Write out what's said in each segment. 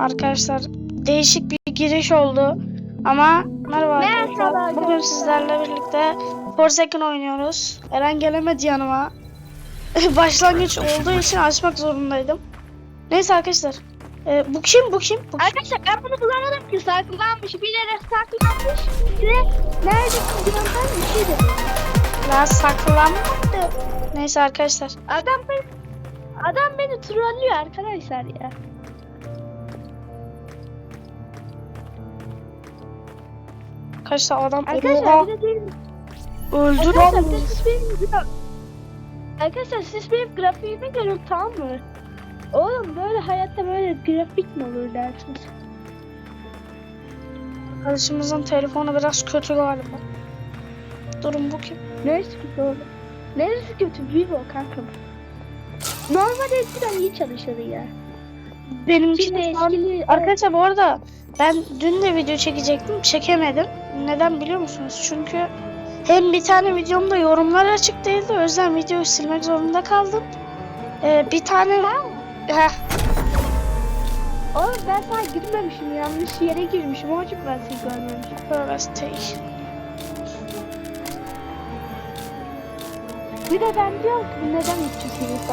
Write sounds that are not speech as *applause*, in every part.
Arkadaşlar değişik bir giriş oldu. Ama merhaba arkadaşlar. Bugün sizlerle birlikte Forsaken oynuyoruz. Eren gelemedi yanıma. *laughs* Başlangıç olduğu için açmak zorundaydım. Neyse arkadaşlar. Ee, bu kim? Bu kim? Bu kim? Arkadaşlar ben bunu bulamadım ki saklanmış. Bir yere saklanmış. Bir de diyorum ben bir şey dedim. Daha saklanmadı. Neyse arkadaşlar. Adam beni, adam beni trollüyor arkadaşlar ya. Arkadaşlar adam Arkadaşlar bir de benim, öldü arkadaşlar lan. de siz benim Arkadaşlar siz benim grafiğimi görün tamam mı? Oğlum böyle hayatta böyle grafik mi olur dersiniz? Arkadaşımızın telefonu biraz kötü galiba. Durun bu kim? Neresi kötü oğlum? Neresi kötü? Vivo kanka. Normalde eskiden iyi çalışırdı ya. Benimki de eskili... Arkadaşlar bu arada ben dün de video çekecektim. Çekemedim. Neden biliyor musunuz? Çünkü hem bir tane videomda yorumlar açık değildi. O yüzden videoyu silmek zorunda kaldım. Ee, bir tane... Heh, Oğlum ben sana girmemişim. Yanlış yere girmişim. Onun için ben seni görmemişim. değil. Bir de ben diyorum ki neden 300 yıl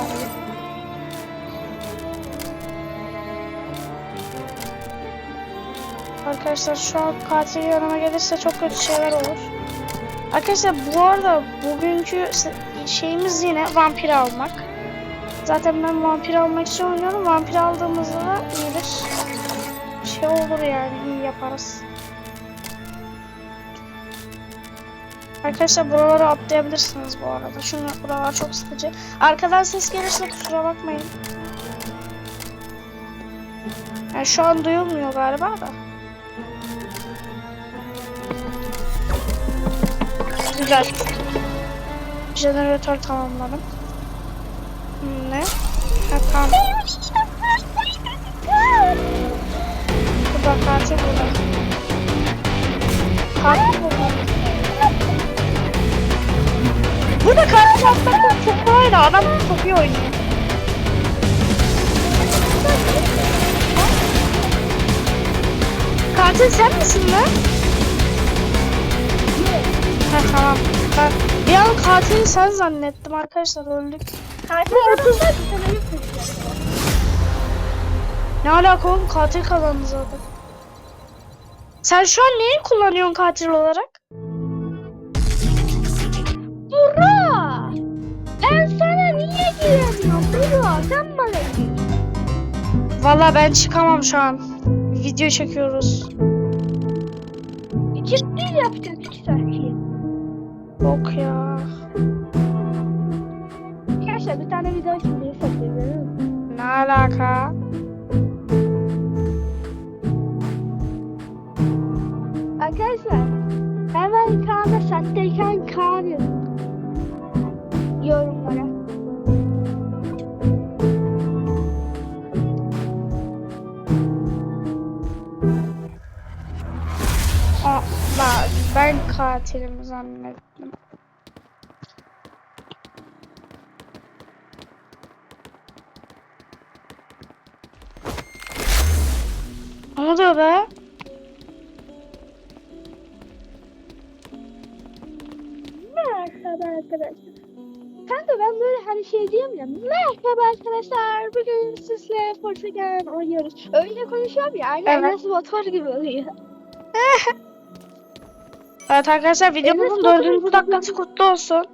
Arkadaşlar şu an katil yanıma gelirse çok kötü şeyler olur. Arkadaşlar bu arada bugünkü şeyimiz yine vampir almak. Zaten ben vampir almak için oynuyorum. Vampir aldığımızda da iyi bir şey olur yani iyi yaparız. Arkadaşlar buraları atlayabilirsiniz bu arada. Çünkü buralar çok sıkıcı. Arkadan ses gelirse kusura bakmayın. Yani şu an duyulmuyor galiba da. Güzel. Jeneratör tamamladım. Ne? Ha, tamam. Burada katil burada. Katil burada. Burada katil atmak çok kolay da adam çok iyi oynuyor. Katil sen misin lan? Ha tamam. Ben bir an katili sen zannettim arkadaşlar öldük. Katil? Ne alaka oğlum katil kazandı zaten. Sen şu an neyi kullanıyorsun katil olarak? Bura! Ben sana niye giremiyorum? Bura sen bana gir. Vallahi ben çıkamam şu an. Video çekiyoruz. Ciddi yapacağız iki saat. Yok ya. Arkadaşlar bir tane video için bir. Ne alaka? Arkadaşlar hemen Kaan'a sattıyken Kaan yazın. Ben, katilim zannettim. Ne oluyor be? Merhaba arkadaşlar. Kanka ben böyle hani şey ya. Merhaba arkadaşlar. Bugün sizle Forsaken oynuyoruz. Öyle konuşuyorum ya. Aynen Evet. nasıl motor gibi oluyor. Evet arkadaşlar videomuzun dördüncü dakikası kutlu olsun.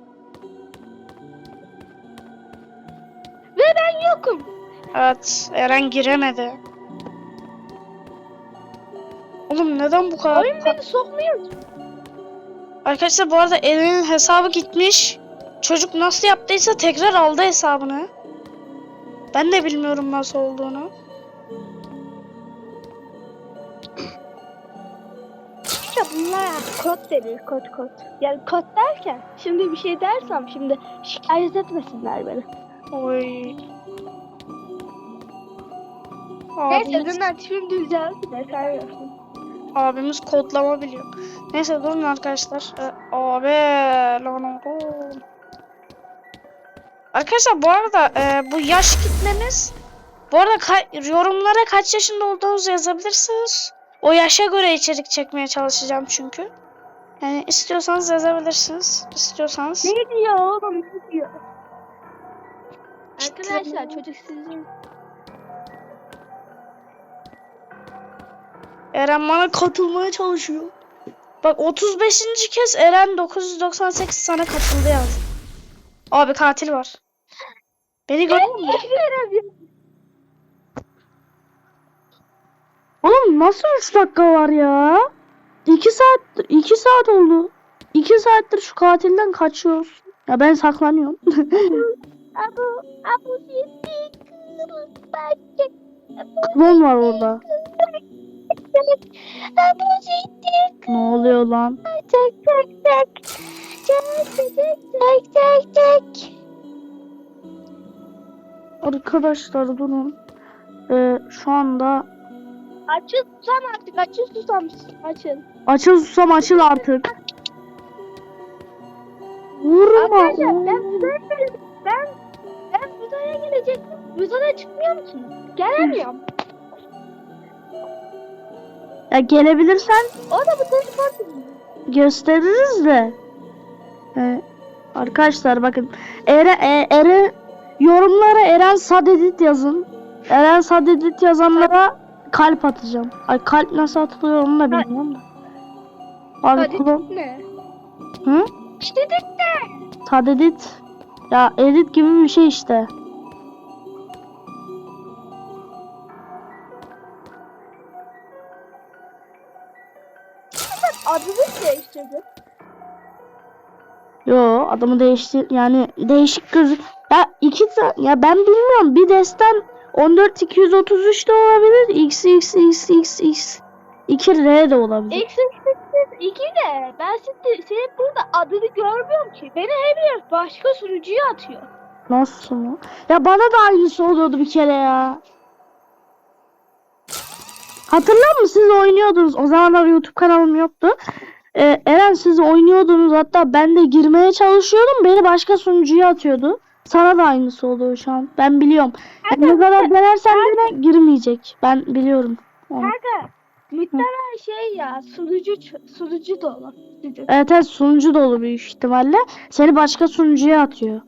Ve ben yokum. Evet Eren giremedi. Oğlum neden bu kadar? Oyun beni sokmuyor. Arkadaşlar bu arada Eren'in hesabı gitmiş. Çocuk nasıl yaptıysa tekrar aldı hesabını. Ben de bilmiyorum nasıl olduğunu. İşte bunlar kod denir kod kod. Yani kod derken şimdi bir şey dersem şimdi şikayet etmesinler beni. Oy. Neyse Abimiz, bunlar şimdi düzeldi de sen yapsın. abimiz kodlama biliyor. Neyse durun arkadaşlar. Ee, abi lan oğlum. Arkadaşlar bu arada e, bu yaş kitlemiz Bu arada yorumlara kaç yaşında olduğunuzu yazabilirsiniz. O yaşa göre içerik çekmeye çalışacağım çünkü. Yani istiyorsanız yazabilirsiniz. İstiyorsanız. Ne diyor oğlum ne diyor? Arkadaşlar çocuk sizin. Eren bana katılmaya çalışıyor. Bak 35. kez Eren 998 sana katıldı yazdı. Abi katil var. Beni görüyor musun? Oğlum nasıl 3 dakika var ya? 2 saat 2 saat oldu. 2 saattir şu katilden kaçıyoruz. Ya ben saklanıyorum. *laughs* Abu, abu. Klon var orada. Ne oluyor lan? tak. Tak tak tak tak tak. Arkadaşlar durun. Ee, şu anda Açıl susam artık açıl susam açıl. açıl susam açıl artık. Vurma. Arkadaşlar ben Buda'ya ben ben Buda'ya gelecektim. Buda'ya çıkmıyor musun? Gelemiyorum. Ya gelebilirsen O da Buda'yı gördüm. gösteririz de. Ee, arkadaşlar bakın. Eren, e, Eren yorumlara Eren Sadedit yazın. Eren Sadedit yazanlara kalp atacağım. Ay kalp nasıl atılıyor onu da bilmiyorum da. Abi kulon. ne? Hı? Dedik ne? Sadedit. Ya edit gibi bir şey işte. Adını değiştirdim. Yo adamı değiştir yani değişik gözü. Ya iki ya ben bilmiyorum bir destan 14 233 de olabilir. X X X X X 2 R de olabilir. X iki de ben şimdi senin burada adını görmüyorum ki. Beni her yer başka sunucuya atıyor. Nasıl mı? Ya bana da aynısı oluyordu bir kere ya. Hatırlar mısın siz oynuyordunuz. O zamanlar YouTube kanalım yoktu. Ee, Eren siz oynuyordunuz hatta ben de girmeye çalışıyordum. Beni başka sunucuya atıyordu. Sana da aynısı oluyor şu an. Ben biliyorum. Yani ne kadar denersen de girmeyecek. Ben biliyorum. onu. Kanka muhtemelen şey ya sunucu sunucu dolu. Evet evet sunucu dolu büyük ihtimalle. Seni başka sunucuya atıyor.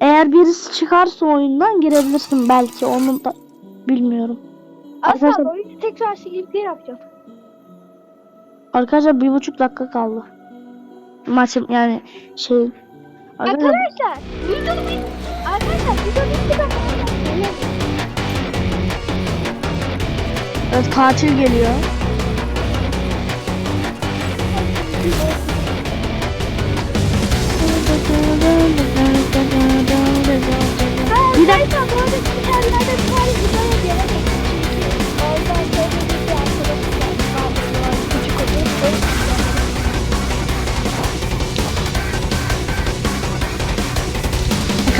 Eğer birisi çıkarsa oyundan girebilirsin belki onu da bilmiyorum. Asla Arkadaşlar- oyunu tekrar silip yapacağım. Arkadaşlar bir buçuk dakika kaldı. Maçım yani şey. Arkadaşlar video bit. Arkadaşlar video bitti ben. evet, katil geliyor. Bir dakika. Bir tane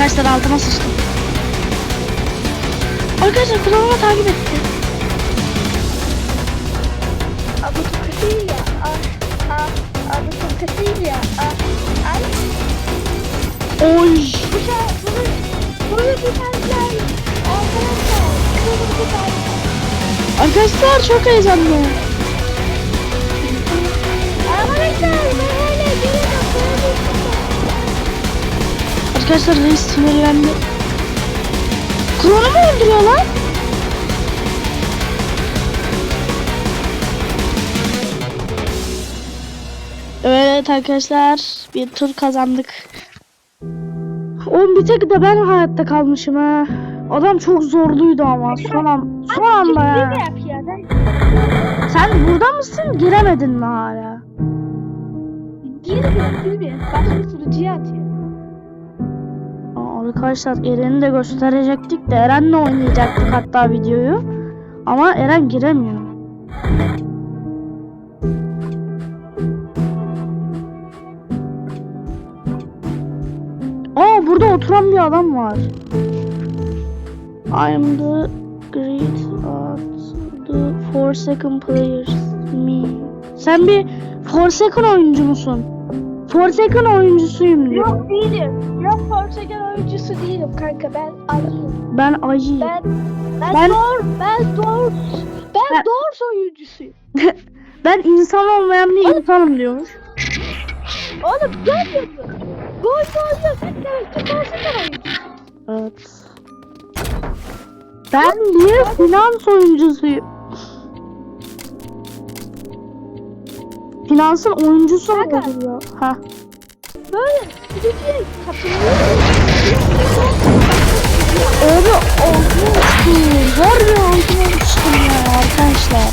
Arkadaşlar altıma sıçtım. Arkadaşlar kulağıma takip etti. Abi çok kötü ya. Ah, ah, abi çok kötü ya. Ah, ay. Oy. Bu şey, bunu, bunu bir tane Arkadaşlar, bunu bir tane Arkadaşlar çok heyecanlı. Arkadaşlar, ben Arkadaşlar reis sinirlendi. Klonu mu öldürüyor lan? Evet arkadaşlar bir tur kazandık. Oğlum bir tek de ben hayatta kalmışım ha. Adam çok zorluydu ama son an son anda ya. Sen burada mısın? Giremedin mi hala? girmiyorum, girmiyorum. Başka sunucuya atıyor. Arkadaşlar Eren'i de gösterecektik de Eren'le oynayacaktık hatta videoyu. Ama Eren giremiyor. Aa burada oturan bir adam var. I'm the great at the four second players me. Sen bir four second oyuncu musun? Four second oyuncusuyum diyor. Yok değilim. Ben Portegal oyuncusu değilim kanka. Ben ayıyım. Ben ayıyım. Ben ben, Ben- doğru ben doğru ben, Ben- doğru oyuncusuyum. *laughs* Ben insan olmayan bir insanım diyormuş. Oğlum görmüyor musun? Gol gol gol. Evet, Türk Portegal oyuncusu. Evet. Ben bir finans oyuncusuyum. Finansın oyuncusu olur ya. Ha. Böyle. Abi altıma uçtum. Var ya altıma uçtum ya arkadaşlar.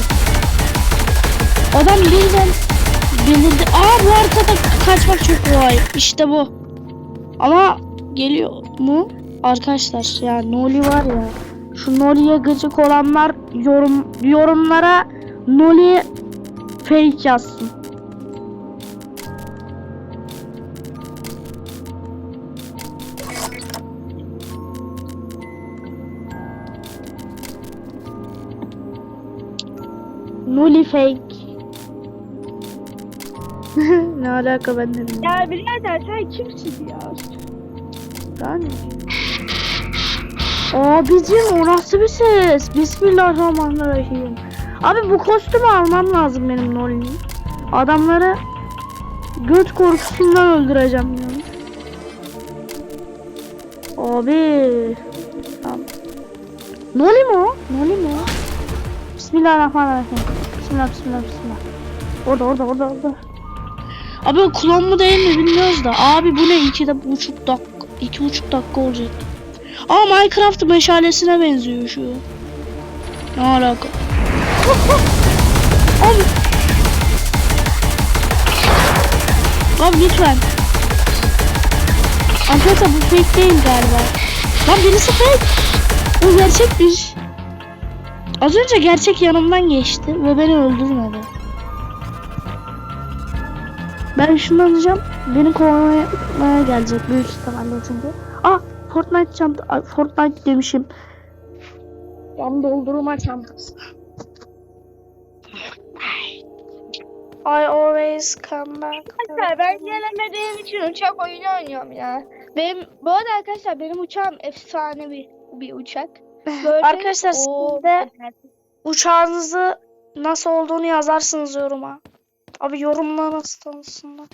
Adam birden belirdi. Aa bu haritada kaçmak çok kolay. İşte bu. Ama geliyor mu? Arkadaşlar ya Noli var ya. Şu Noli'ye gıcık olanlar yorum yorumlara Noli fake yazsın. Noli fake. *laughs* ne alaka ben de bilmiyorum. Ya birader sen kimsin ya? Ben Abicim o nasıl bir ses? Bismillahirrahmanirrahim. Abi bu kostümü almam lazım benim Noli'nin. Adamları göt korkusundan öldüreceğim ya. Abi. Tamam. Noli mi o? Noli mi o? Bismillahirrahmanirrahim. Bismillah bismillah bismillah. Orada orada orada orada. Abi klon mu değil mi bilmiyoruz da. Abi bu ne iki de buçuk dakika. iki buçuk dakika olacak. Aa Minecraft meşalesine benziyor şu. Ne alaka? *laughs* Abi. Abi lütfen. Arkadaşlar bu fake değil galiba. Lan birisi fake. Bu gerçekmiş. Az önce gerçek yanımdan geçti ve beni öldürmedi. Ben şunu alacağım. Beni kovalamaya gelecek büyük ihtimalle çünkü. Ah Fortnite çanta. Fortnite demişim. Can doldurma çantası. I always come back. Arkadaşlar ben gelemediğim için uçak oyunu oynuyorum ya. Benim bu arada arkadaşlar benim uçağım efsane bir bir uçak. Böyle, Arkadaşlar Oo, siz de uçağınızı nasıl olduğunu yazarsınız yoruma. Abi yorumlar nasıl tanısınlar.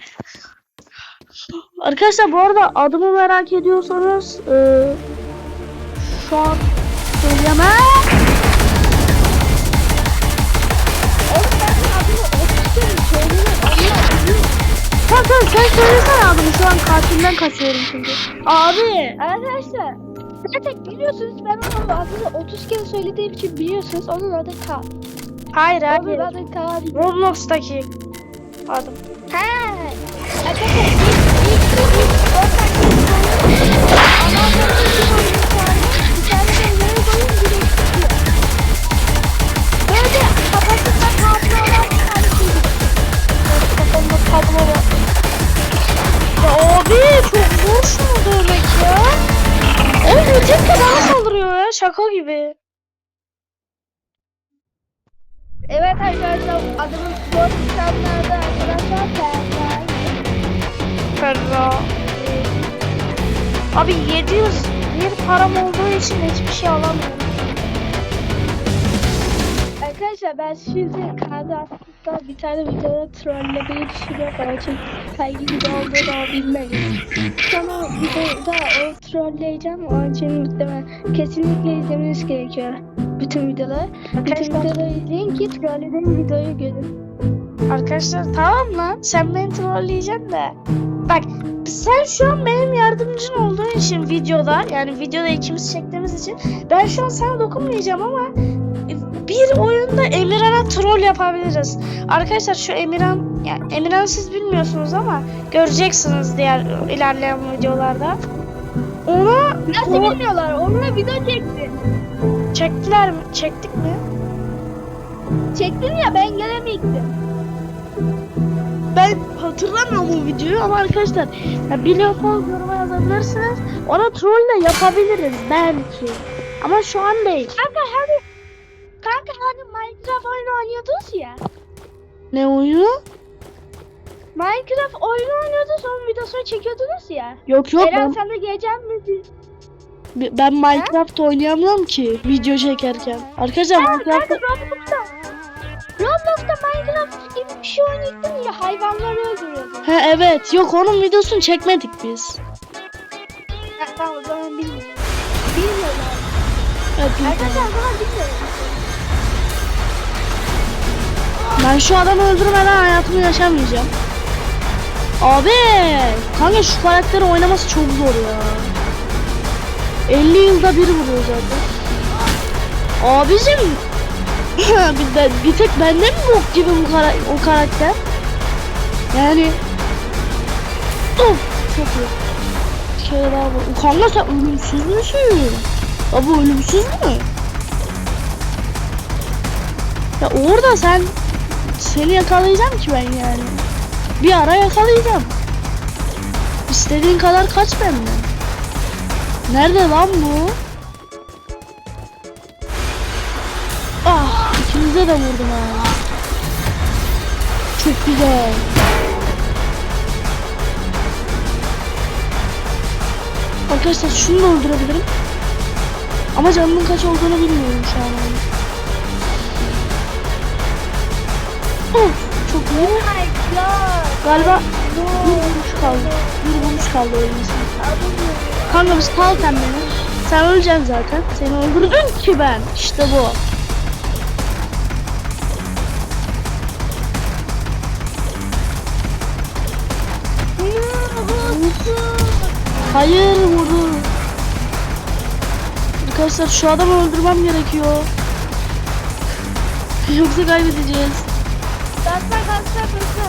Arkadaşlar bu arada adımı merak ediyorsanız eee şu an söyleyemem. Oğlum ben de adımı 30 kere söylüyorum. Allah biliyor. Tamam tamam sen söylesene adımı şu an katilden kaçıyorum çünkü. Abi. Arkadaşlar zaten biliyorsunuz ben onun adını 30 kere söylediğim için biliyorsunuz onun adı Kaan. Hayır Onun abi. adı Kaan. Roblox'taki adım. Arkadaşlar ilk ilk ilk ortak. Ya abi çok zor şunu dövmek ya. Oğlum tek de bana saldırıyor ya şaka gibi. Evet arkadaşlar adımın zor insanlarda arkadaşlar Ferrari. Ferra. Abi 700 bir param olduğu için hiçbir şey alamıyorum. Arkadaşlar ben şimdi aslında bir tane videoda trollemeyi düşünüyorum ama çok saygı gibi olduğunu bilmedim. Sonra videoda o trolleyeceğim. Onun için muhtemelen kesinlikle izlemeniz gerekiyor. Bütün videoları. Bütün videoları izleyin ki trollediğim videoyu görün. Arkadaşlar tamam lan sen beni trolleyeceksin de. Bak sen şu an benim yardımcın olduğun için videoda yani videoda ikimiz çektiğimiz için ben şu an sana dokunmayacağım ama bir oyunda Emirhan'a troll yapabiliriz. Arkadaşlar şu Emirhan yani Emirhan siz bilmiyorsunuz ama göreceksiniz diğer ilerleyen videolarda. Ona Nasıl o- bilmiyorlar? Onunla video çekti. çektiler mi? Çektik mi? Çektin ya ben gelemeyecektim. Ben hatırlamıyorum bu videoyu ama arkadaşlar ya biliyorsanız yoruma yazabilirsiniz. Ona troll de yapabiliriz belki. Ama şu an değil. Kanka hani Kanka hani Minecraft oyunu oynuyordunuz ya. Ne oyunu? Minecraft oyunu oynuyordu sonra videosunu çekiyordunuz ya. Yok yok Eren ben, sen de gelecek misin? ben Minecraft oynayamıyorum ki video çekerken. Arkadaşlar Ha, Minecraft Roblox'ta. Roblox'ta Minecraft gibi bir şey oynuyordun ya hayvanları öldürüyordun. He evet yok onun videosunu çekmedik biz. Ha, tamam o zaman bilmiyorum. Bilmiyorlar. Evet, biz- Arkadaşlar o zaman bilmiyorum. Ben şu adamı öldürmeden hayatımı yaşamayacağım. Abi kanka şu karakteri oynaması çok zor ya. 50 yılda bir vuruyor zaten. Abicim *laughs* bir, de, bir tek bende mi bok gibi bu kara o karakter? Yani Of çok iyi. Kere daha vur. Kanka sen ölümsüz müsün? Abi ölümsüz mü? Ya orada sen seni yakalayacağım ki ben yani. Bir ara yakalayacağım. İstediğin kadar kaç benden. Nerede lan bu? Ah ikinize de vurdum ha. Çok güzel. Arkadaşlar şunu da öldürebilirim. Ama canımın kaç olduğunu bilmiyorum şu an. Of çok iyi. Oh my god. Galiba bir vuruş kaldı. Bir vuruş kaldı oyunumuzun. Kanka biz kal sen beni. Sen öleceksin zaten. Seni öldürdüm ki ben. İşte bu. Hayır vurdu. Arkadaşlar şu adamı öldürmem gerekiyor. Yoksa kaybedeceğiz. Kalksa kalksa kalksa.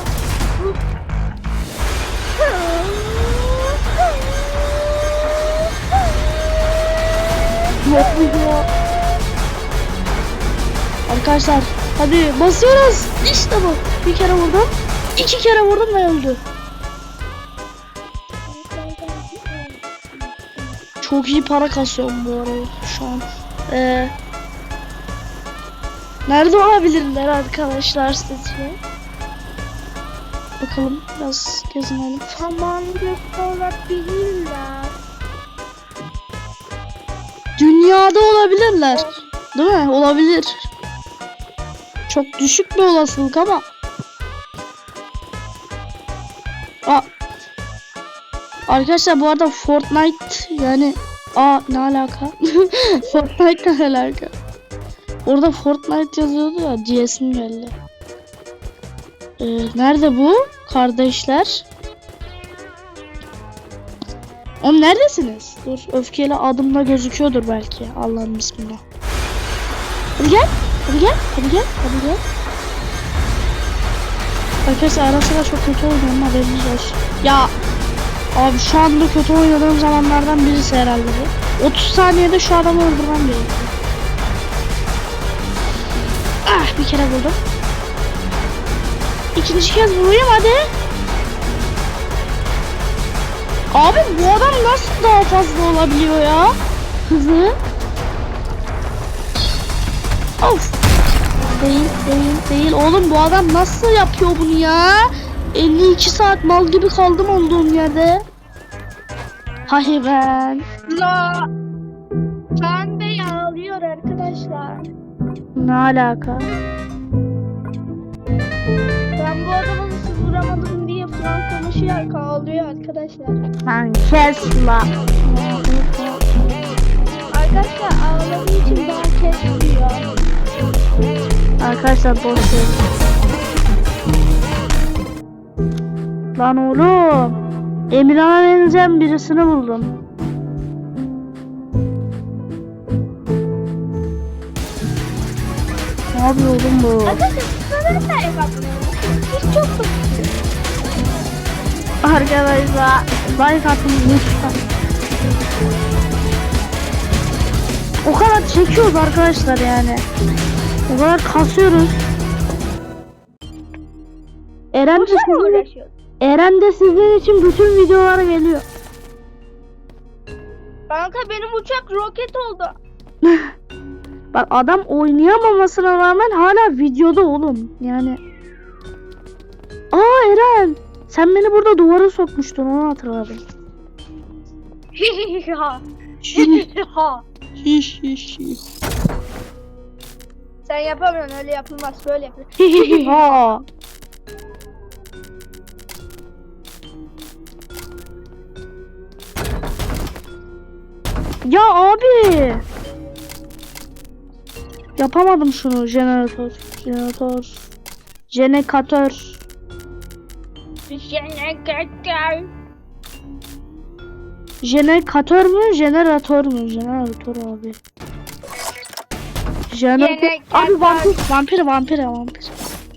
Yok video. Arkadaşlar hadi basıyoruz. İşte bu. Bir kere vurdum. iki kere vurdum ve öldü. Çok iyi para kasıyorum bu arada şu an. Ee, nerede olabilirler arkadaşlar sizce? Bakalım biraz gezinelim. Samanlıkta olabilirler. Dünyada olabilirler. Değil mi? Olabilir. Çok düşük bir olasılık ama. Aa. Arkadaşlar bu arada Fortnite yani Aa ne alaka? *laughs* Fortnite ne alaka? Orada Fortnite yazıyordu ya GS'im geldi. Ee, nerede bu? Kardeşler. Oğlum neredesiniz? Dur öfkeli adımla gözüküyordur belki. Allah'ın bismillah. Hadi gel. Hadi gel. Hadi gel. Hadi gel. Arkadaşlar ara sıra çok kötü oynuyorum haberiniz olsun. Ya abi şu anda kötü oynadığım zamanlardan birisi herhalde bu. 30 saniyede şu adamı öldürmem gerekiyor. Bir kere vurdum. İkinci kez vurayım hadi. Abi bu adam nasıl daha fazla olabiliyor ya? Hızı. Of. Değil, değil, değil. Oğlum bu adam nasıl yapıyor bunu ya? 52 saat mal gibi kaldım olduğum yerde. Hayır ben. La. Kaan Bey ağlıyor arkadaşlar. Ne alaka? Ben bu adamı nasıl vuramadım diye falan konuşuyor ağlıyor arkadaşlar. Ben Tesla. Arkadaşlar ağladığı için daha kesmiyor. Arkadaşlar boş ver. Lan oğlum. Emirhan'a benzeyen birisini buldum. Ne yapıyor oğlum bu? Arkadaşlar sizlere de çok. Arkadaşlar like atın lütfen. O kadar çekiyoruz arkadaşlar yani. O kadar kasıyoruz. Eren de, sizin? Eren de sizin için bütün videolara geliyor. Kanka benim uçak roket oldu. *laughs* Bak adam oynayamamasına rağmen hala videoda oğlum. Yani. Aa Eren. Sen beni burada duvara sokmuştun onu hatırladım. Hiş hiş hiş. Sen yapamıyorsun öyle yapılmaz böyle yapılır. *laughs* ha. Ya abi. Yapamadım şunu jeneratör. Jeneratör. Jenekatör. Jeneratör mü? Jeneratör mü? Jeneratör abi. Jeneratör. Jeneratör. Abi vampir, vampir, vampir, vampir.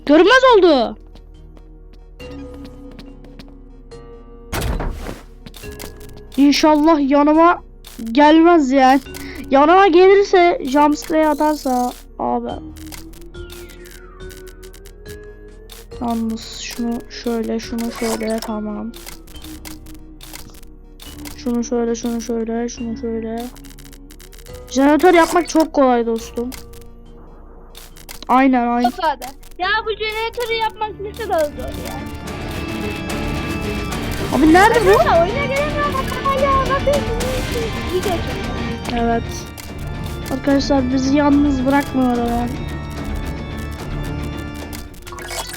Görünmez oldu. İnşallah yanıma gelmez yani. Yanıma gelirse jumpscare atarsa abi. Yalnız şunu şöyle, şunu şöyle tamam. Şunu şöyle, şunu şöyle, şunu şöyle. Jeneratör yapmak çok kolay dostum. Aynen aynen. Kafada. Ya bu jeneratörü yapmak ne kadar zor ya. Abi nerede bu? Oyuna gelemiyorum hala bakıyorsunuz. Video çekiyorum. Evet. Arkadaşlar bizi yalnız bırakmıyorlar.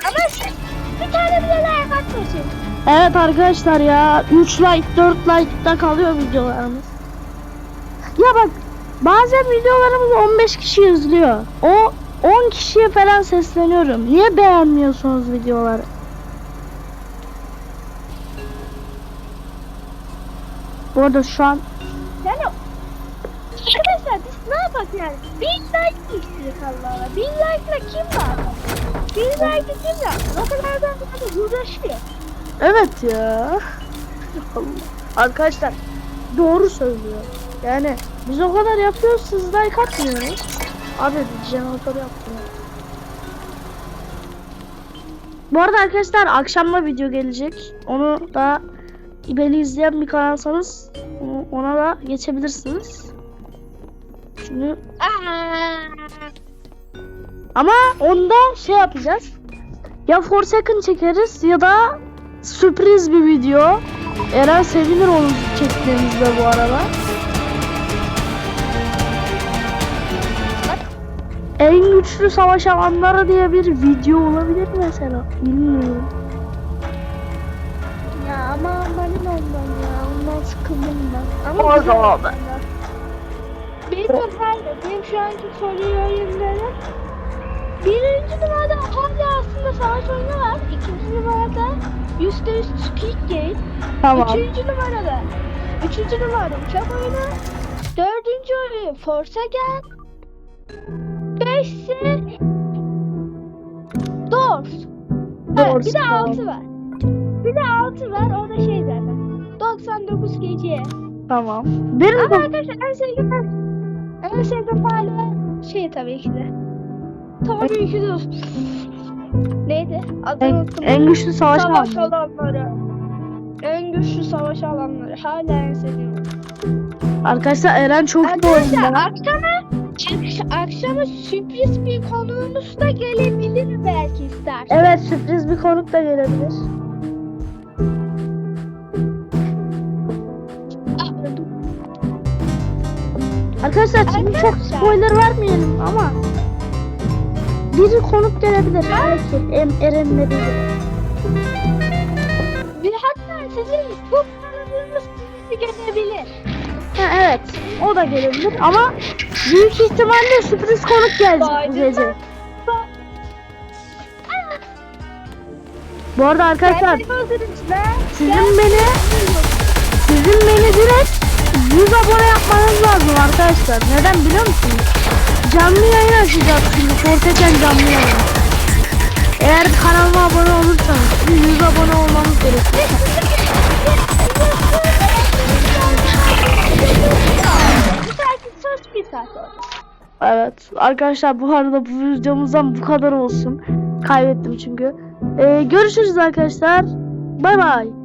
Ama siz bir tane bile like atmıyorsunuz. Evet arkadaşlar ya 3 like 4 like'da kalıyor videolarımız. Ya bak bazen videolarımız 15 kişi izliyor. O 10 kişiye falan sesleniyorum. Niye beğenmiyorsunuz videoları? Bu arada şu an arkadaşlar biz ne yapak yani? Bin like mi istedik Allah Allah? Bin like'la kim var? Bin like'la kim var? O kadar da hadi uğraşıyor. Evet ya. Arkadaşlar doğru söylüyor. Yani biz o kadar yapıyoruz siz like atmıyorsunuz. Abi jeneratör yapmıyor. Bu arada arkadaşlar akşamda video gelecek. Onu da beni izleyen bir kanalsanız ona da geçebilirsiniz. Şimdi ama onda şey yapacağız. Ya Forsaken çekeriz ya da sürpriz bir video. Eren sevinir onu çektiğimizde bu arada. En güçlü savaş alanları diye bir video olabilir mesela. Bilmiyorum. Ya ama benim ondan ya. Ondan sıkıldım ben. Ama O zaman de hayır. Benim şu anki soruyu oyunları Birinci numarada hala aslında savaş oyunu var. İkinci numarada yüzde yüz Squid Game. Tamam. Üçüncü numarada. Üçüncü numarada uçak oyunu. Dördüncü oyun Forsaken. Beşsi Doors. Evet, bir de altı var. Bir de altı var. O da şey zaten. 99 gece. Tamam. Benim Ama arkadaşlar en sevdiğim en sevdiğim hala şey tabii ki de. Tabii ki de. Neydi? Adını en, unuttum. en güçlü savaş savaş alanları. En güçlü savaş alanları. Hala en sevdiğim. Arkadaşlar Eren çok iyi Arkadaşlar oyunda. akşama akşama sürpriz bir konuğumuz da gelebilir belki ister. Evet sürpriz bir konuk da gelebilir. Arkadaşlar şimdi çok spoiler vermeyelim ama biri konuk gelebilir. Belki em Eren'le biri. Bir hatta sizin bu kanalınız sizi gelebilir. Ha, evet o da gelebilir ama büyük ihtimalle sürpriz konuk gelecek bu gece. Bu arada arkadaşlar sizin beni sizin beni direkt 100 abone yapmanız lazım arkadaşlar. Neden biliyor musunuz? Canlı yayın açacağız şimdi. Forteken canlı yayın. Eğer kanalıma abone olursanız 100 abone olmamız gerekiyor. Evet arkadaşlar bu arada bu videomuzdan bu kadar olsun. Kaybettim çünkü. Ee, görüşürüz arkadaşlar. Bay bay.